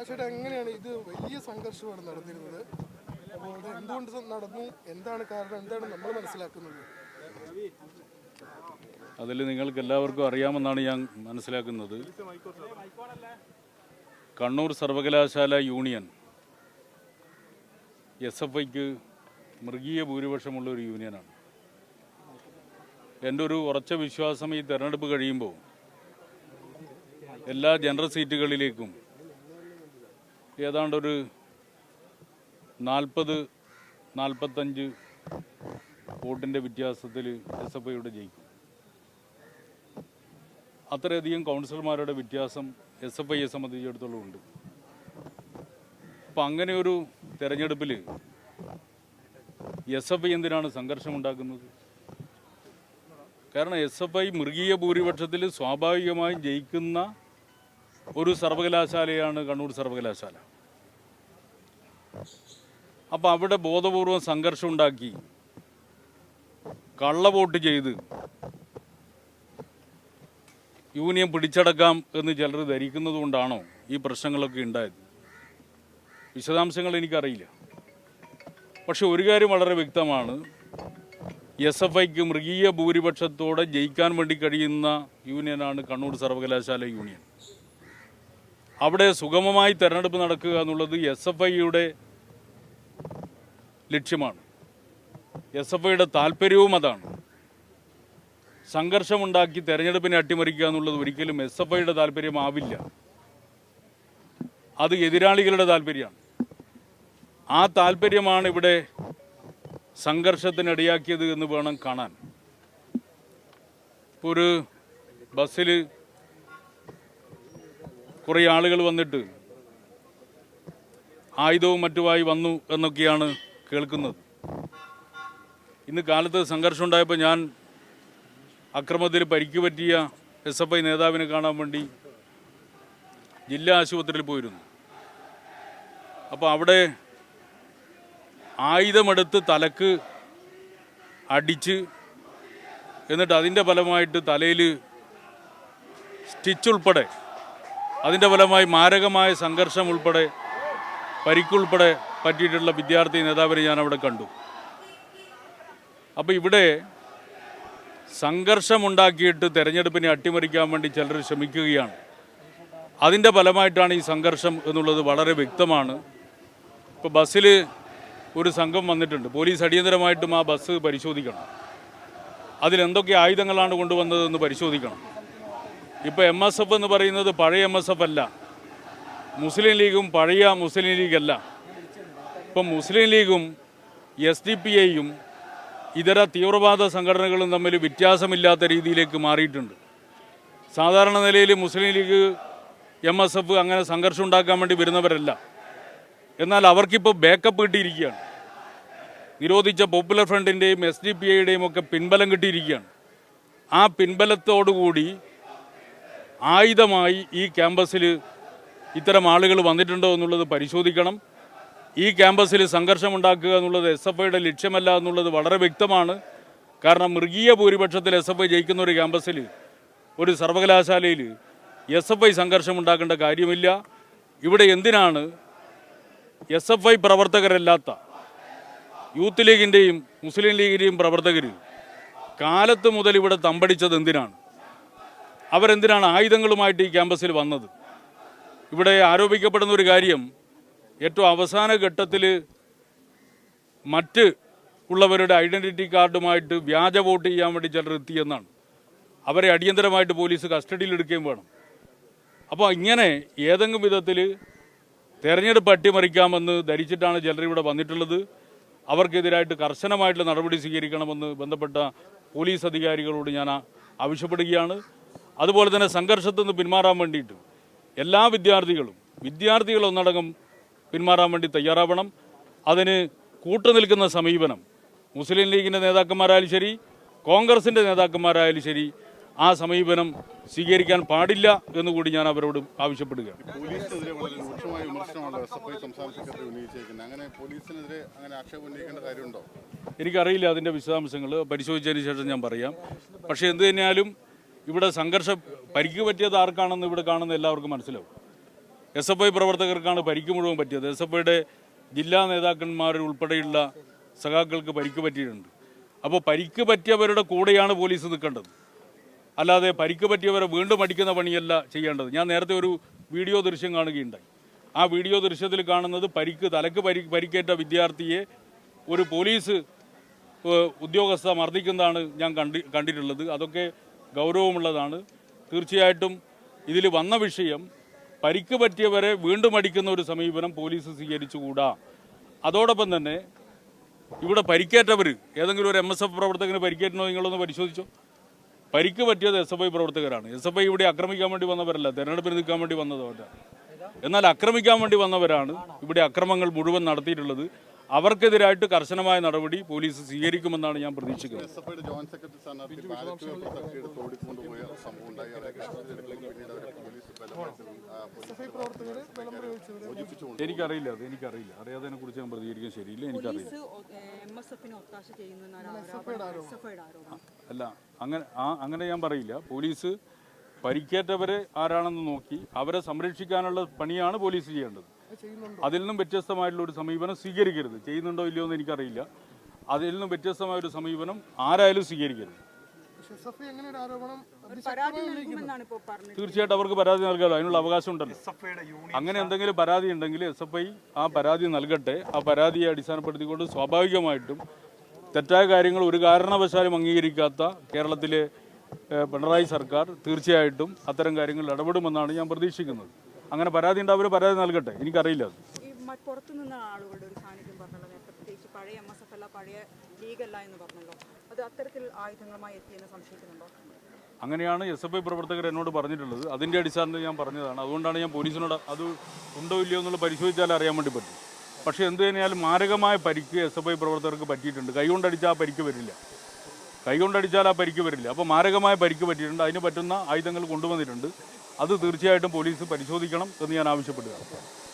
ആശയുടെ എങ്ങനെയാണ് ഇത് വലിയ സംഘർഷമാണ് നടന്നിരുന്നത്? അപ്പോൾ ഇത് എന്തുകൊണ്ട് നടന്നു? എന്താണ് കാരണം? എന്താണ് നമ്മൾ മനസ്സിലാക്കുന്നത്? അതിൽ നിങ്ങൾക്ക് എല്ലാവർക്കും അറിയാമെന്നാണ് ഞാൻ മനസ്സിലാക്കുന്നത്. കണ്ണൂർ സർവകലാശാല യൂണിയൻ എസ് എഫ് ഐക്ക് മൃഗീയ ഭൂരിപക്ഷമുള്ള ഒരു യൂണിയനാണ്. എന്റെ ഒരു ഉറച്ച വിശ്വാസം ഈ തെരഞ്ഞെടുപ്പ് കഴിയുമ്പോൾ എല്ലാ ജനറൽ സീറ്റുകളിലേക്കും ഏതാണ്ടൊരു നാൽപ്പത് നാൽപ്പത്തഞ്ച് വോട്ടിന്റെ വ്യത്യാസത്തിൽ എസ് എഫ് ഐയുടെ ജയിക്കും. അത്രയധികം കൗൺസിലർമാരുടെ വ്യത്യാസം എസ് എഫ് ഐയെ സംബന്ധിച്ചിടത്തോളം ഉണ്ട്. അപ്പം അങ്ങനെ ഒരു തെരഞ്ഞെടുപ്പിൽ എസ് എഫ് ഐ എന്തിനാണ് സംഘർഷമുണ്ടാക്കുന്നത് കാരണം എസ് എഫ് ഐ മൃഗീയ ഭൂരിപക്ഷത്തിൽ സ്വാഭാവികമായും ജയിക്കുന്ന ഒരു സർവകലാശാലയാണ് കണ്ണൂർ സർവകലാശാല. അപ്പം അവിടെ ബോധപൂർവം സംഘർഷം ഉണ്ടാക്കി. കള്ളവോട്ട് ചെയ്ത് യൂണിയൻ പിടിച്ചടക്കാം എന്ന് ചിലർ ധരിക്കുന്നത് കൊണ്ടാണോ ഈ പ്രശ്നങ്ങളൊക്കെ ഉണ്ടായത്? വിശദാംശങ്ങൾ എനിക്കറിയില്ല. പക്ഷെ ഒരു കാര്യം വളരെ വ്യക്തമാണ്. എസ് എഫ് ഐക്ക് മൃഗീയ ഭൂരിപക്ഷത്തോടെ ജയിക്കാൻ വേണ്ടി കഴിയുന്ന യൂണിയനാണ് കണ്ണൂർ സർവകലാശാല യൂണിയൻ. അവിടെ സുഗമമായി തെരഞ്ഞെടുപ്പ് നടക്കുക എന്നുള്ളത് എസ് എഫ് ഐയുടെ ലക്ഷ്യമാണ്. എസ് എഫ് ഐയുടെ താല്പര്യവും അതാണ്. സംഘർഷമുണ്ടാക്കി തെരഞ്ഞെടുപ്പിനെ അട്ടിമറിക്കുക എന്നുള്ളത് ഒരിക്കലും എസ് എഫ് ഐയുടെ താല്പര്യമാവില്ല അത് എതിരാളികളുടെ താല്പര്യമാണ്. ആ താല്പര്യമാണ് ഇവിടെ സംഘർഷത്തിനിടയാക്കിയത് എന്ന് വേണം കാണാൻ. ഇപ്പോൾ ഒരു ബസ്സിൽ കുറേ ആളുകൾ വന്നിട്ട് ആയുധവും മറ്റുമായി വന്നു എന്നൊക്കെയാണ് കേൾക്കുന്നത്. ഇന്ന് കാലത്ത് സംഘർഷം ഉണ്ടായപ്പോൾ ഞാൻ അക്രമത്തിൽ പരിക്ക് പറ്റിയ എസ് എഫ് ഐ നേതാവിനെ കാണാൻ വേണ്ടി ജില്ലാ ആശുപത്രിയിൽ പോയിരുന്നു. അപ്പോൾ അവിടെ ആയുധമെടുത്ത് തലക്ക് അടിച്ച് എന്നിട്ട് അതിന്റെ ഫലമായിട്ട് തലയിൽ സ്റ്റിച്ച് ഉൾപ്പെടെ അതിന്റെ ഫലമായി മാരകമായ സംഘർഷം ഉൾപ്പെടെ പരിക്കുൾപ്പെടെ പറ്റിയിട്ടുള്ള വിദ്യാർത്ഥി നേതാവിനെ ഞാൻ അവിടെ കണ്ടു. അപ്പോൾ ഇവിടെ സംഘർഷമുണ്ടാക്കിയിട്ട് തെരഞ്ഞെടുപ്പിനെ അട്ടിമറിക്കാൻ വേണ്ടി ചിലർ ശ്രമിക്കുകയാണ്. അതിന്റെ ഫലമായിട്ടാണ് ഈ സംഘർഷം എന്നുള്ളത് വളരെ വ്യക്തമാണ്. ഇപ്പോൾ ബസ്സിൽ ഒരു സംഘം വന്നിട്ടുണ്ട്. പോലീസ് അടിയന്തരമായിട്ടും ആ ബസ് പരിശോധിക്കണം. അതിലെന്തൊക്കെ ആയുധങ്ങളാണ് കൊണ്ടുവന്നതെന്ന് പരിശോധിക്കണം. ഇപ്പോൾ എം എസ് എഫ് എന്ന് പറയുന്നത് പഴയ എം എസ് എഫ് അല്ല. മുസ്ലിം ലീഗും പഴയ മുസ്ലിം ലീഗല്ല. ഇപ്പം മുസ്ലിം ലീഗും എസ് ഡി പി ഐയും ഇതര തീവ്രവാദ സംഘടനകളും തമ്മിൽ വ്യത്യാസമില്ലാത്ത രീതിയിലേക്ക് മാറിയിട്ടുണ്ട്. സാധാരണ നിലയിൽ Muslim League M S F അങ്ങനെ സംഘർഷം ഉണ്ടാക്കാൻ വേണ്ടി വരുന്നവരല്ല. എന്നാൽ അവർക്കിപ്പോൾ ബാക്കപ്പ് കിട്ടിയിരിക്കുകയാണ്. നിരോധിച്ച പോപ്പുലർ ഫ്രണ്ടിന്റെയും എസ് ഡി പി ഐയുടെയും ഒക്കെ പിൻബലം കിട്ടിയിരിക്കുകയാണ്. ആ പിൻബലത്തോടുകൂടി ആയുധമായി ഈ ക്യാമ്പസിൽ ഇത്തരം ആളുകൾ വന്നിട്ടുണ്ടോ എന്നുള്ളത് പരിശോധിക്കണം. ഈ ക്യാമ്പസിൽ സംഘർഷമുണ്ടാക്കുക എന്നുള്ളത് എസ് എഫ് ഐയുടെ ലക്ഷ്യമല്ല എന്നുള്ളത് വളരെ വ്യക്തമാണ്. കാരണം മൃഗീയ ഭൂരിപക്ഷത്തിൽ എസ് എഫ് ഐ ജയിക്കുന്ന ഒരു ക്യാമ്പസിൽ ഒരു സർവകലാശാലയിൽ എസ് എഫ് ഐ സംഘർഷം ഉണ്ടാക്കേണ്ട കാര്യമില്ല. ഇവിടെ എന്തിനാണ് എസ് എഫ് ഐ പ്രവർത്തകരല്ലാത്ത യൂത്ത് ലീഗിന്റെയും മുസ്ലിം ലീഗിന്റെയും പ്രവർത്തകർ കാലത്ത് മുതൽ ഇവിടെ തമ്പടിച്ചത് എന്തിനാണ്? അവരെന്തിനാണ് ആയുധങ്ങളുമായിട്ട് ഈ ക്യാമ്പസിൽ വന്നത്? ഇവിടെ ആരോപിക്കപ്പെടുന്ന ഒരു കാര്യം ഏറ്റവും അവസാന ഘട്ടത്തിൽ മറ്റ് ഉള്ളവരുടെ ഐഡന്റിറ്റി കാർഡുമായിട്ട് വ്യാജ വോട്ട് ചെയ്യാൻ വേണ്ടി ചിലർ എത്തിയെന്നാണ്. അവരെ അടിയന്തരമായിട്ട് പോലീസ് കസ്റ്റഡിയിൽ എടുക്കുകയും വേണം. അപ്പോൾ ഇങ്ങനെ ഏതെങ്കിലും വിധത്തിൽ തെരഞ്ഞെടുപ്പ് അട്ടിമറിക്കാമെന്ന് ധരിച്ചിട്ടാണ് ചിലർ ഇവിടെ വന്നിട്ടുള്ളത്. അവർക്കെതിരായിട്ട് കർശനമായിട്ടുള്ള നടപടി സ്വീകരിക്കണമെന്ന് ബന്ധപ്പെട്ട പോലീസ് അധികാരികളോട് ഞാൻ ആവശ്യപ്പെടുകയാണ്. അതുപോലെ തന്നെ സംഘർഷത്തിൽ നിന്ന് പിന്മാറാൻ വേണ്ടിയിട്ട് എല്ലാ വിദ്യാർത്ഥികളും വിദ്യാർത്ഥികൾ ഒന്നടങ്കം പിന്മാറാൻ വേണ്ടി തയ്യാറാവണം. അതിന് കൂട്ടുനിൽക്കുന്ന സമീപനം മുസ്ലിം ലീഗിന്റെ നേതാക്കന്മാരായാലും ശരി കോൺഗ്രസിന്റെ നേതാക്കന്മാരായാലും ശരി ആ സമീപനം സ്വീകരിക്കാൻ പാടില്ല എന്നുകൂടി ഞാൻ അവരോട് ആവശ്യപ്പെടുകയാണ്. എനിക്കറിയില്ല അതിന്റെ വിശദാംശങ്ങൾ പരിശോധിച്ചതിന് ശേഷം ഞാൻ പറയാം. പക്ഷേ എന്ത് തന്നെയാലും ഇവിടെ സംഘർഷം പരിക്ക് പറ്റിയത് ആർക്കാണെന്ന് ഇവിടെ കാണുന്ന എല്ലാവർക്കും മനസ്സിലാവും. എസ് എഫ് ഐ പ്രവർത്തകർക്കാണ് പരിക്ക് മുഴുവൻ പറ്റിയത്. എസ് എഫ് ഐയുടെ ജില്ലാ നേതാക്കന്മാർ ഉൾപ്പെടെയുള്ള സഖാക്കൾക്ക് പരിക്ക് പറ്റിയിട്ടുണ്ട്. അപ്പോൾ പരിക്ക് പറ്റിയവരുടെ കൂടെയാണ് പോലീസ് നിൽക്കേണ്ടത്. അല്ലാതെ പരിക്ക് പറ്റിയവരെ വീണ്ടും അടിക്കുന്ന പണിയല്ല ചെയ്യേണ്ടത്. ഞാൻ നേരത്തെ ഒരു വീഡിയോ ദൃശ്യം കാണുകയുണ്ടായി. ആ വീഡിയോ ദൃശ്യത്തിൽ കാണുന്നത് പരിക്ക് തലക്ക് പരി പരിക്കേറ്റ വിദ്യാർത്ഥിയെ ഒരു പോലീസ് ഉദ്യോഗസ്ഥ മർദ്ദിക്കുന്നതാണ് ഞാൻ കണ്ടി കണ്ടിട്ടുള്ളത്. അതൊക്കെ ഗൗരവമുള്ളതാണ്. തീർച്ചയായിട്ടും ഇതിൽ വന്ന വിഷയം പരിക്ക് പറ്റിയവരെ വീണ്ടും അടിക്കുന്ന ഒരു സമീപനം പോലീസ് സ്വീകരിച്ചുകൂടാ. അതോടൊപ്പം തന്നെ ഇവിടെ പരിക്കേറ്റവർ ഏതെങ്കിലും ഒരു എം എസ് എഫ് പ്രവർത്തകന് പരിക്കേറ്റണോ നിങ്ങളൊന്ന് പരിശോധിച്ചോ? പരിക്ക് പറ്റിയത് എസ് എഫ് ഐ പ്രവർത്തകരാണ്. എസ് എഫ് ഐ ഇവിടെ ആക്രമിക്കാൻ വേണ്ടി വന്നവരല്ല തെരഞ്ഞെടുപ്പിന് നിൽക്കാൻ വേണ്ടി വന്നതവരാണ് എന്നാൽ ആക്രമിക്കാൻ വേണ്ടി വന്നവരാണ് ഇവിടെ അക്രമങ്ങൾ മുഴുവൻ നടത്തിയിട്ടുള്ളത്. അവർക്കെതിരായിട്ട് കർശനമായ നടപടി പോലീസ് സ്വീകരിക്കുമെന്നാണ് ഞാൻ പ്രതീക്ഷിക്കുന്നത്. എനിക്കറിയില്ല അത് എനിക്കറിയില്ല. അറിയാത്തതിനെ കുറിച്ച് ഞാൻ പ്രതികരിക്കാൻ ശരിയില്ല എനിക്കറിയില്ല. അല്ല അങ്ങനെ ആ അങ്ങനെ ഞാൻ പറയില്ല. പോലീസ് പരിക്കേറ്റവരെ ആരാണെന്ന് നോക്കി അവരെ സംരക്ഷിക്കാനുള്ള പണിയാണ് പോലീസ് ചെയ്യേണ്ടത്. അതിൽ നിന്നും വ്യത്യസ്തമായിട്ടുള്ള ഒരു സമീപനം സ്വീകരിക്കരുത്. ചെയ്യുന്നുണ്ടോ ഇല്ലയോ എന്ന് എനിക്കറിയില്ല. അതിൽ നിന്നും വ്യത്യസ്തമായ ഒരു സമീപനം ആരായാലും സ്വീകരിക്കരുത്. തീർച്ചയായിട്ടും അവർക്ക് പരാതി നൽകാമല്ലോ അതിനുള്ള അവകാശം ഉണ്ടല്ലോ. അങ്ങനെ എന്തെങ്കിലും പരാതി ഉണ്ടെങ്കിൽ എസ് എഫ് ഐ ആ പരാതി നൽകട്ടെ. ആ പരാതിയെ അടിസ്ഥാനപ്പെടുത്തിക്കൊണ്ട് സ്വാഭാവികമായിട്ടും തെറ്റായ കാര്യങ്ങൾ ഒരു കാരണവശാലും അംഗീകരിക്കാത്ത കേരളത്തിലെ പിണറായി സർക്കാർ തീർച്ചയായിട്ടും അത്തരം കാര്യങ്ങളിൽ ഇടപെടുമെന്നാണ് ഞാൻ പ്രതീക്ഷിക്കുന്നത്. അങ്ങനെ പരാതി ഉണ്ട് അവർ പരാതി നൽകട്ടെ. എനിക്കറിയില്ല അത്. പുറത്തു നിന്ന ആളുകളുടെ ഒരു സാന്നിധ്യം പറഞ്ഞല്ലോ പ്രത്യേകിച്ച് പഴയ എം എസ് എഫ് അല്ല പഴയ എന്ന് പറഞ്ഞല്ലോ. അത് അത്തരത്തിൽ ആയുധങ്ങളുമായി എത്തിയെന്ന് സംശയിക്കുന്നുണ്ടോ? അങ്ങനെയാണ് എസ് എഫ് ഐ പ്രവർത്തകർ എന്നോട് പറഞ്ഞിട്ടുള്ളത്. അതിന്റെ അടിസ്ഥാനത്തിൽ ഞാൻ പറഞ്ഞതാണ്. അതുകൊണ്ടാണ് ഞാൻ പോലീസിനോട് അത് ഉണ്ടോ ഇല്ലയോ എന്നുള്ള പരിശോധിച്ചാൽ അറിയാൻ വേണ്ടി പറ്റും. പക്ഷെ എന്ത് തന്നെയാലും മാരകമായ പരിക്ക് എസ് എഫ് ഐ പ്രവർത്തകർക്ക് പറ്റിയിട്ടുണ്ട്. കൈകൊണ്ടടിച്ചാൽ ആ പരിക്ക് വരില്ല. കൈകൊണ്ടടിച്ചാൽ ആ പരിക്ക് വരില്ല. അപ്പോൾ മാരകമായ പരിക്ക് പറ്റിയിട്ടുണ്ട്. അതിന് പറ്റുന്ന ആയുധങ്ങൾ കൊണ്ടുവന്നിട്ടുണ്ട്. അത് തീർച്ചയായിട്ടും പോലീസ് പരിശോധിക്കണം എന്ന് ഞാൻ ആവശ്യപ്പെടുകയാണ്.